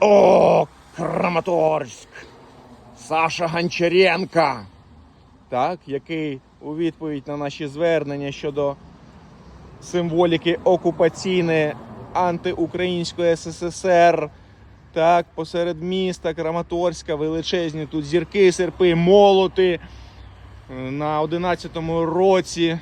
О, Краматорськ! Саша Гончаренка, так, який у відповідь на наші звернення щодо символіки окупаційної антиукраїнської СССР. Так, посеред міста Краматорська величезні тут зірки, серпи, молоти. На 11-му році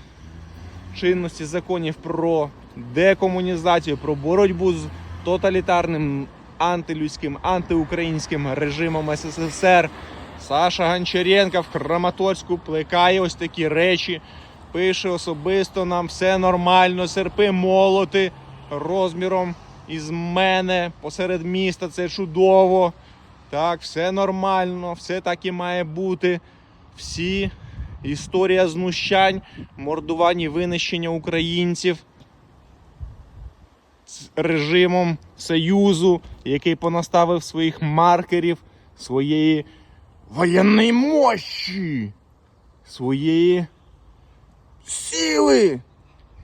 чинності законів про декомунізацію, про боротьбу з тоталітарним антилюдським, антиукраїнським режимом СССР. Саша Гончаренко в Краматорську плекає ось такі речі. Пише особисто нам все нормально, серпи молоти розміром із мене посеред міста. Це чудово. Так, все нормально, все так і має бути. Всі історія знущань, мордувань і винищення українців з режимом Союзу, який понаставив своїх маркерів, своєї воєнної мощі, своєї сили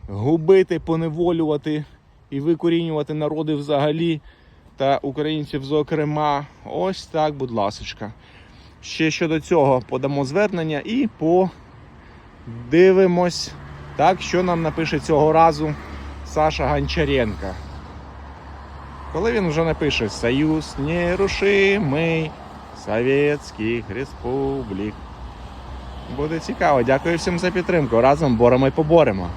губити, поневолювати і викорінювати народи взагалі та українців зокрема. Ось так, будь ласочка. Ще щодо цього подамо звернення і подивимось, так, що нам напише цього разу Саша Гончаренко. Коли він вже напише Союз нерушимий Совєтських Республік. Буде цікаво. Дякую всім за підтримку. Разом боремо і поборемо.